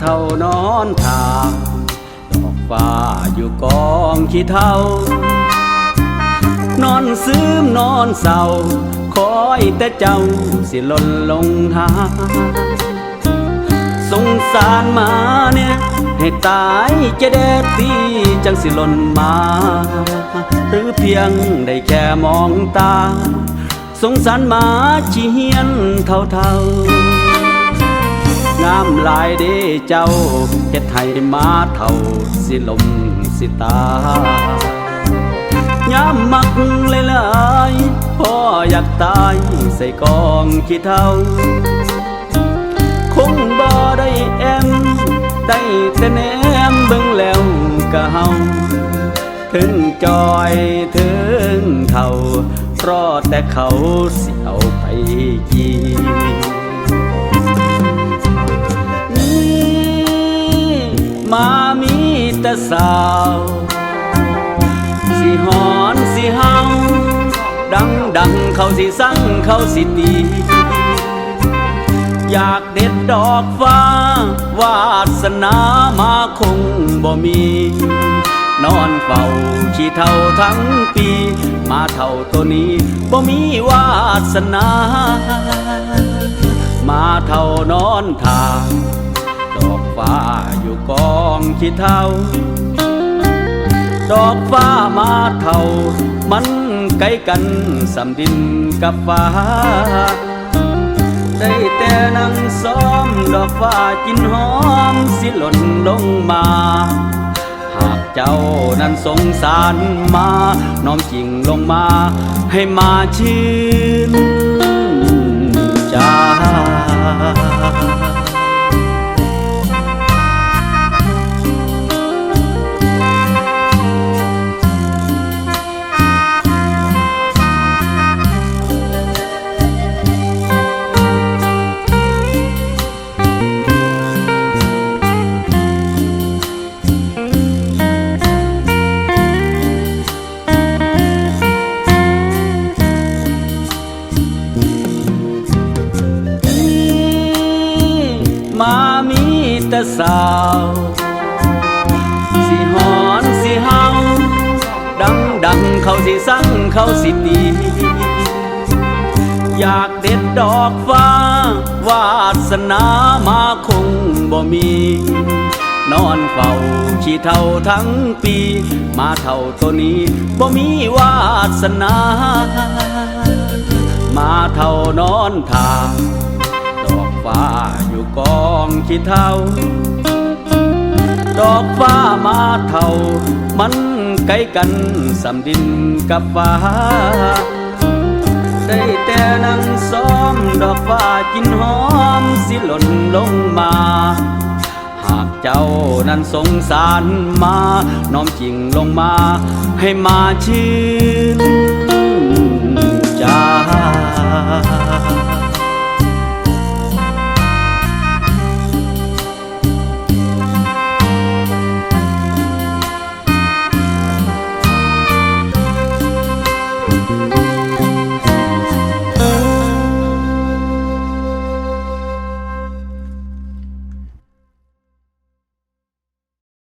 เท่านอนทางดอกฟ้าอยู่กองขี้เท่านอนซึมนอนเศร้าคอยแต่เจ้าสิหล่นลงทางสงสารมาเนี่ยให้ตายจะแดดที่จังสิหล่นมา หรือเพียงได้แค่มองตา สงสารมาชีเฮียนเท่าๆ งามหลายเด้เจ้าเฮ็ดให้หมาเท่าสิลมสิตายามมักเลยลายพ่ออยากตายใส่กองขี้เท่า คงบ่ได้แอมได้แต่แนมเบิ่งแล้วก็เฮาถึงจอยถึงเท่ารอแต่เขาเสิเอาไปกิ มามีแต่สาว สิหอนสิเฮาดังดังเขาสิสั่งเขาสิตี อยากเด็ดดอกฟ้า วาสนามาคงบ่มี นอนเฝ้าขี้เท่าทั้งปี มาเท่าตัวนี้บ่มีวาสนา มาเท่านอนทาง ฟ้าอยู่กองขี้เทาดอกฟ้ามาเทามันไกลกันสำดินกับฟ้า ได้แต่นั่งซ้อมดอกฟ้ากินหอมสิหล่นลงมา หากเจ้านั้นสงสารมา น้อมจริงลงมา ให้มาชื่นใจ สาว สิหอนสิเฮาดังดังเขาสิสั่งเขาสิตีอยากเด็ดดอกฟ้า วาสนามาคงบ่มี นอนเฝ้าขี้เท่าทั้งปี มาเท่าตัวนี้บ่มีวาสนา มาเท่านอนทาง ขี้เท่า ดอกฟ้ามาเท่า มันไกลกันสำดินกับฟ้า ได้แต่นั่งซ้อมดอกฟ้ากินหอมสิหล่นลงมา หากเจ้านั้นสงสารมา น้อมจริงลงมา ให้มาชื่น